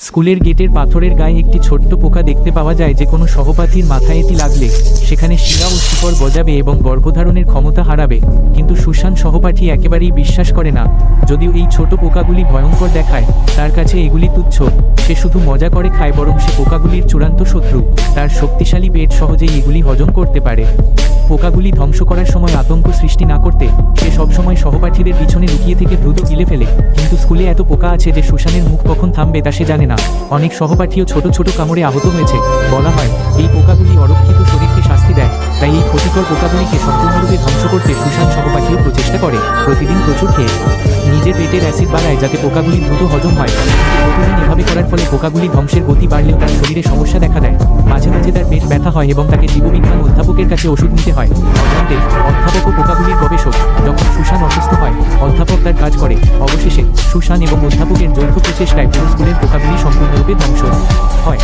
স্কুলের গেটের পাথরের গায়ে একটি ছোট্ট পোকা দেখতে পাওয়া যায় যে কোনো সহপাঠীর মাথায় এটি লাগলে, সেখানে শিরা ও শিকড় গজাবে এবং গর্ভধারণের ক্ষমতা হারাবে। কিন্তু সুশান সহপাঠী একেবারেই বিশ্বাস করে না। যদিও এই ছোট পোকাগুলি ভয়ঙ্কর দেখায়, তার কাছে এগুলি তুচ্ছ। সে শুধু মজা করে খায় বরং সে পোকাগুলির চূড়ান্ত শত্রু। তার শক্তিশালী পেট সহজেই এগুলি হজম করতে পারে। পোকাগুলি ধ্বংস করার সময় আতঙ্ক সৃষ্টি না করতে সবসময় সহপাঠীদের পিছনে লুকিয়ে থেকে দ্রুত গিলে ফেলে। কিন্তু স্কুলে এত পোকা আছে যে সুশানের মুখ কখন থামবে তা সে জানে না। অনেক সহপাঠীও ছোট ছোট কামড়ে আহত হয়েছে। বলা হয়, এই পোকাগুলি অরক্ষিত শরীরকে শাস্তি দেয়। তাই এই ক্ষতিকর পোকাগুলিকে সম্পূর্ণরূপে ধ্বংস করতে সুশান সহপাঠীও প্রচেষ্টা করে, প্রতিদিন প্রচুর খেয়ে। নিজের পেটের অ্যাসিড বাড়ায় যাতে পোকাগুলি দ্রুত হজম হয়। প্রতিদিন এভাবে করার ফলে পোকাগুলি ধ্বংসের গতি বাড়লেও তার শরীরে সমস্যা দেখা দেয়। মাঝে মাঝে তার পেট ব্যথা হয় এবং তাকে জীববিজ্ঞান অধ্যাপকের কাছে ওষুধ নিতে হয়। অধ্যাপক ও পোকাগুলির গবেষক যখন সুশান অসুস্থ হয়, অধ্যাপক তার কাজ করে। অবশেষে সুশান এবং অধ্যাপকের যৌথ প্রচেষ্টায় পুরো স্কুলের পোকাগুলি সম্পূর্ণরূপে ধ্বংস হয়।